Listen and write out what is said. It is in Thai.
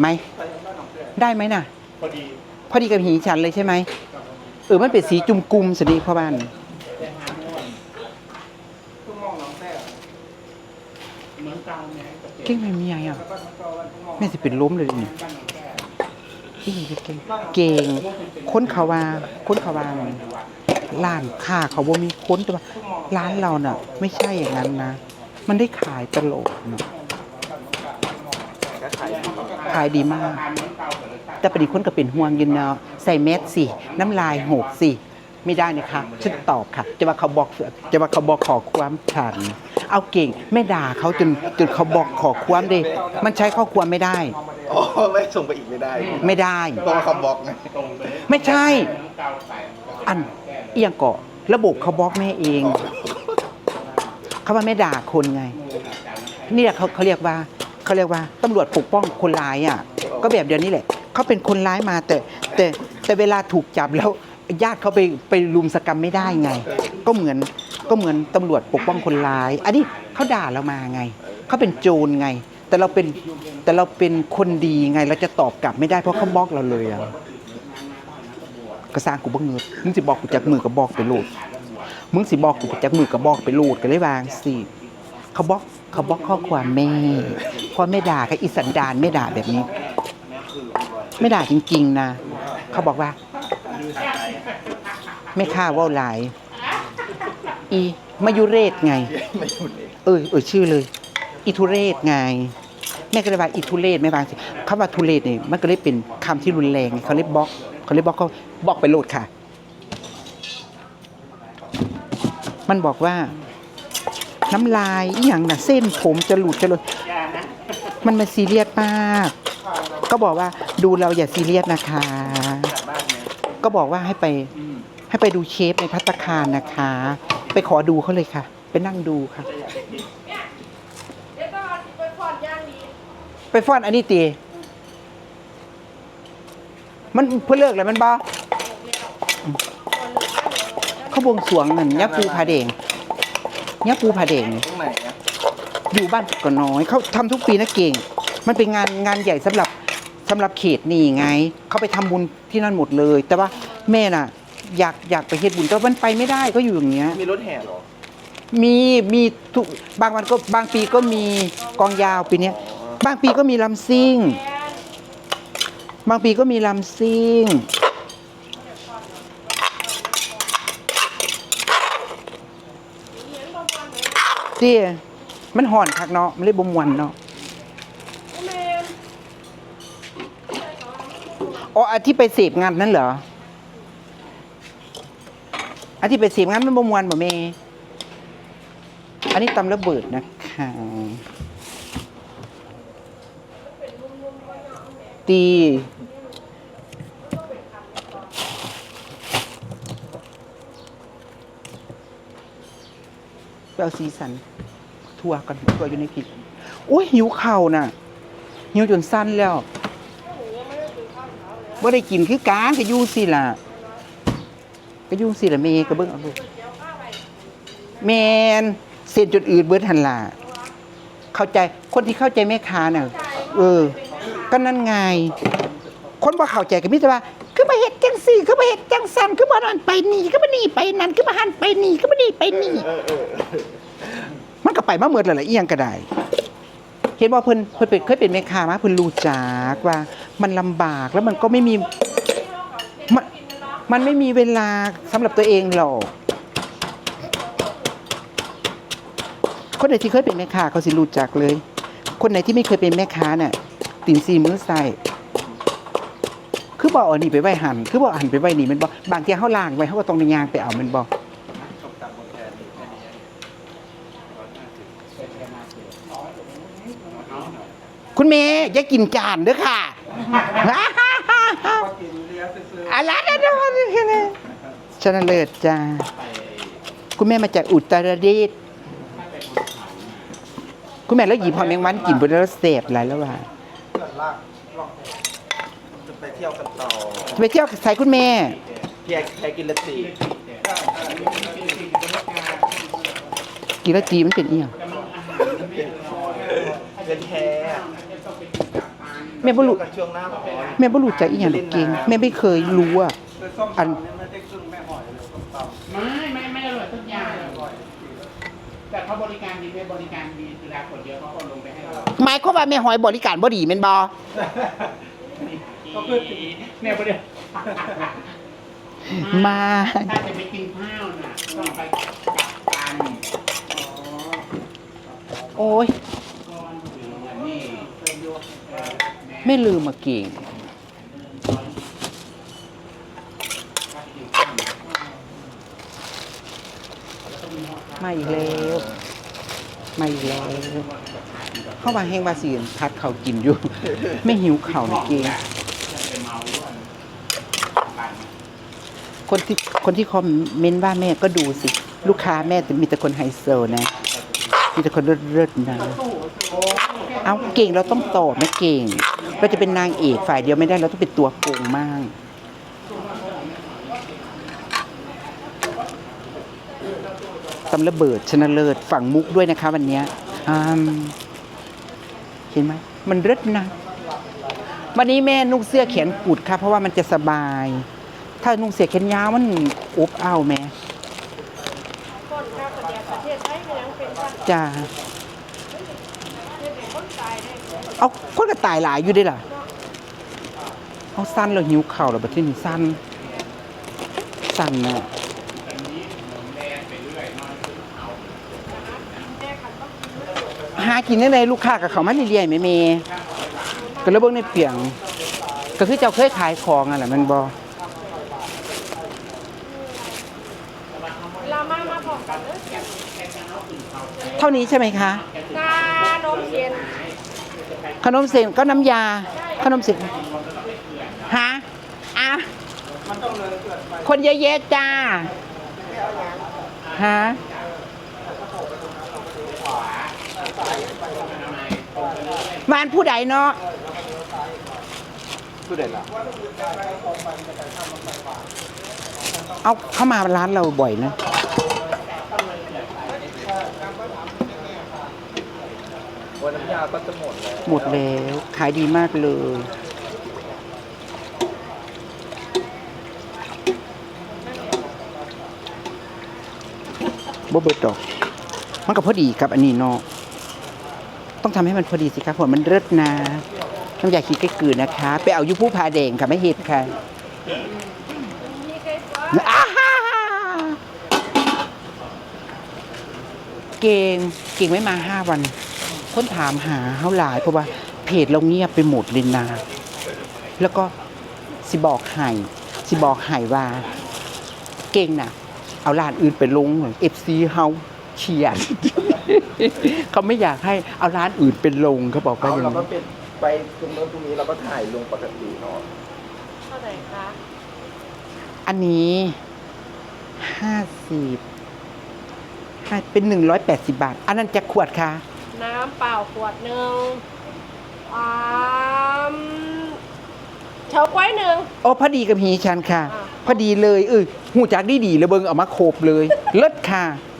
ไหมไปบ้านหนองแก่ได้ไหมน่ะ พอดีพอดีกับหีฉันเลยใช่ไหมเออมันเป็นสีจุ่มกุมสดีพ่อบ้านแต่หาม่วนทุ่งมองหนองแก่เหมือนเก่าแม่กับเก่งไม่มีอะไรอะแล้วก็ทั้งเก่าวันทุ่งมองแม่สิเป็นล้มเลยนี่บ้านหนองแก่อีเก่งเก่งค้นเขาว่าค้นเขาว่าร้านค้าเขาบ่มีค้นแต่ว่าร้านเราน่ะ ไม่ใช่อย่างนั้นนะ มันได้ขายตลอดนะก็ขาย ขายดีมาก แต่ประเดี๋ยวคนก็เป็นห่วงอยินเนาะใส่แมสสิ น้ำลายหกสิ ไม่ได้นะคะฉันตอบค่ะ จะว่าเขาบอกจะว่าเขาบอกขอความฉัน เอาเก่งไม่ด่าเขาจนจนเขาบอกขอความดิมันใช้ข้อความไม่ได้ อ๋อไม่ส่งไปอีกไม่ได้ไม่ได้เพราะว่าเขาบล็อกไงไม่ใช่ อันเอียงเกาะระบบเขาบล็อกแม่เอง เขาว่าไม่ด่าคนไง นี่แหละเขาเขาเรียกว่า เขาเรียกว่าตำรวจปกป้องคนร้ายอะก็แบบเดียวนี้แหละเขาเป็นคนร้ายมาแต่แต่แต่เวลาถูกจับแล้วญาติเขาไปไปรุมสกรรมไม่ได้ไง ก็เหมือนก็เหมือนตำรวจปกป้องคนร้าย อันนี้เขาด่าเรามาไงเขาเป็นโจรไง แต่เราเป็นแต่เราเป็นคนดีไงเราจะตอบกลับไม่ได้เพราะเขาบล็อกเราเลยอะก็สร้างกูบ่เงินมึงสิบอกกูจากมือก็บอกไปโหลดมึงสิบอกกูจากมือก็บอกไปโหลดกันเลยวางสิเขาบล็อก เขาบล็อกข้อความแม่เพราะไม่ด่ากับอีสันดานไม่ด่าแบบนี้ ไม่ด่าจริง ๆ นะ เขาบอกว่า ไม่ฆ่าว่าวลาย อีมายุเรศไง เออเออชื่อเลย อิทุเรศไงแม่ก็เลยว่าอิทุเรศไม่บางสิคำว่าทุเรศเนี่ยมันก็เลยเป็นคำที่รุนแรงไงเขาเลยบล็อกเขาเลยบล็อกเขาบล็อกไปโหลดค่ะ มันบอกว่า น้ำลายอีหยังน่ะเส้นผมจะหลุดจะหลุดยมันมาซีเรียสมาก ก็บอกว่าดูเราอย่าซีเรียสนะคะ ก็บอกว่าให้ไปให้ไปดูเชฟในพัตตาคารนะคะ ไปขอดูเขาเลยค่ะ ไปนั่งดูค่ะ ไปฟ้อนอันนี้ตีมันเพื่อเลิกแล้วมันบอเขาบวงสวงเงินยักษ์ปูผาเด่ง ยักษ์ปูผาเด่งตรงไหนอะอยู่บ้านก็น้อยเขาทำทุกปีนะเก่ง มันเป็นงานงานใหญ่สำหรับสำหรับเขตนี่ไง เขาไปทำบุญที่นั่นหมดเลย แต่ว่าแม่น่ะ อยากอยากไปเฮ็ดบุญแต่มันไปไม่ได้ก็อยู่อย่างเงี้ย มีรถแห่เหรอมีมีทุกบางวันก็บางปีก็มีกองยาวปีเนี้ย บางปีก็มีลำซิ่ง บางปีก็มีลำซิ่ง เตี้ยมันห่อนคักเนาะมันเลยบ่มวนเนาะอ๋ออันที่ไปเสพงานนั่นเหรออันที่ไปเสพงานมันบ่มวนบ่แม่อันนี้ตำระเบิดนะคะตี ไปเอาสีสัน ทั่วกันทั่วอยู่ในผิดโอ้ยหิวเข้าน่ะ หิวจนสั้นแล้วว่าได้กินคือการก็อยู่สิล่ะก็อยู่สิล่ะเมย์ก็เบิ่งเอาลูกแมนเส้นจุดอื่นเบิดหันล่ะเข้าใจคนที่เข้าใจแม่ค้าน่ะเออ ก็นั่นไง คนบ่เข้าใจก็มีแต่ว่า คือมาเฮ็ดจังซี่คือมาเฮ็ดจังซั่นคือมานั่นไปนี่คือมานี่ไปนั่นคือมาหันไปนี่คือมานี่ไปนี่มันก็ไปมาเมื่อแล้วล่ะอีหยังก็ได้เห็นว่าเพิ่นเพิ่นเป็นเคยเป็นแม่ค้ามาเพิ่นรู้จักว่า มันลำบากแล้วมันก็ไม่มีมันมันไม่มีเวลาสำหรับตัวเองหรอกคนไหนที่เคยเป็นแม่ค้าเขาสิรู้จักเลย คนไหนที่ไม่เคยเป็นแม่ค้าน่ะตีนซีมือใส่ คือบอกเอานี่ไปไว้หันคือบอกหันไปไว้นี่แมันบอกบางทีเขาล่างไว้เขาก็ต้องในยางไปเอาแมันบอกคุณเมย์อย่ากินจานเด้อค่ะกินเลี้ยซื้ออะไรนะนะนะชนะเลิศจ้าคุณแม่มาจากอุตรดิตถ์คุณแม่แล้วหยิบหอยแมงวันกินบนรถเสพหลายแล้วว่าเพื่อนลากลองจะ ไปเที่ยวกันต่อไปเที่ยวใส่คุณแม่ พี่แอแค่กินละสี่กินแล้วจีมันเป็นเอียงเงินแค่แม่บ่รู้กันช่วงหน้าร้อนแม่บ่รู้จักอีหยังดอกเก่งแม่ไม่เคยรู้อะคือส้มอันตำเนี่ยไม่ได้ครึ่งแม่หอยเลยส้มตำไม่ไม่ไม่อร่อยทุกอย่างแต่เขาบริการดีไม่บริการดีเวลากดเยอะเขาก็ลงไปให้เราหมายความว่าแม่หอยบริการบ่ดีแม่นบ่ ก็คือเนี่ยประเดี๋ยวมา ถ้าจะไปกินข้าวน่ะต้องไปกับกันโอ้ยก้อนถึงอันนี้เติมยกเออแม่ไม่ลืมมาเก่งถ้าไปกินข้าวน่ะมาอีกแล้วมาอีกแล้ว เข้ามาแห้งว่าสิพัดเขาวกินอยู่ ไม่หิวเข่าวนะเก่ง จะไปเมาด้วยปั่น คนที่คนที่คอมเมนต์ว่าแม่ก็ดูสิ ลูกค้าแม่มีแต่คนไฮโซนะ มีแต่คนเลิศๆนะเอาเก่งเราต้องตอบนะเก่ง เราจะเป็นนางเอกฝ่ายเดียวไม่ได้เราต้องเป็นตัวโกงมากตำระเบิดชนะเลิศฝั่งมุกด้วยนะคะ วันนี้เห็นไหมมันเลิศนะ วันนี้แม่นุ่งเสื้อแขนกุดค่ะ เพราะว่ามันจะสบาย ถ้านุ่งเสื้อแขนยาวมันอบอ้าวแม่คนข้าวประเดี๋ยวประเทศไทยมันยังเป็นสัตว์จ้าเฮ็ดให้คนตายได้เอาคนก็ตายหลายอยู่ได้ล่ะ เอาสั้นแล้วหิวเข่าวแล้วบัดที่นี่สั้น สั้นน่ะหากินได้เลยลูกค้ากับเขามาเรื่อยๆแม่เมย์ก็เลยเบิ่งในเปียง ก็คือเจ้าเคยขายของอะแหละแมันบ่เรามามาพร้อมกัน เด้อเท่านี้ใช่ไหมคะกานมเย็นขนมเส้นก็น้ำยา ขนมเส้นฮะอะคนเยอะแยะจ้าฮะบ้านผู้ใดเนาะผู้เด่นอะเอาเข้ามาร้านเราบ่อยนะ วันน้ำยา ก็จะหมดแล้วหมดแล้ว ขายดีมากเลย บ่เบิดดอก มันก็พอดีกับอันนี้เนาะต้องทำให้มันพอดีสิครับผมมันเลิศนะน้ำยาขี้ไก่กือนะคะ ไปเอายุผู้พาแดงค่ะไม่เห็ดค่ะเก่งเก่งไม่มาห้าวัน คนถามหาเฮาหลาย เพราะว่าเพจเราเงียบไปหมดเลยนะแล้วก็สิบอกไห้สิบอกไห้ว่า เก่งน่ะเอาร้านอื่นไปลงเอฟซีเฮาเชียร์เขาไม่อยากให้เอาร้านอื่นเป็นลงเขาบอกว่าเอาอย่างเราก็นี้เป็นไปตรงโน้นตรงนี้เราก็ถ่ายลงปกติเนาะเท่าไหร่คะอันนี้ห้าสิบห้าเป็นหนึ่งร้อยแปดสิบาท อันนั้นจะขวดค่ะ น้ำเปล่าขวดหนึ่งอ่ามเฉาก้วยหนึ่งโอ้พอดีกับฮีฉันค่ะ อ่า พอดีเลยเออหูจักดีดีๆเลยเบิงเอามาโคบเลย เลิศค่ะอ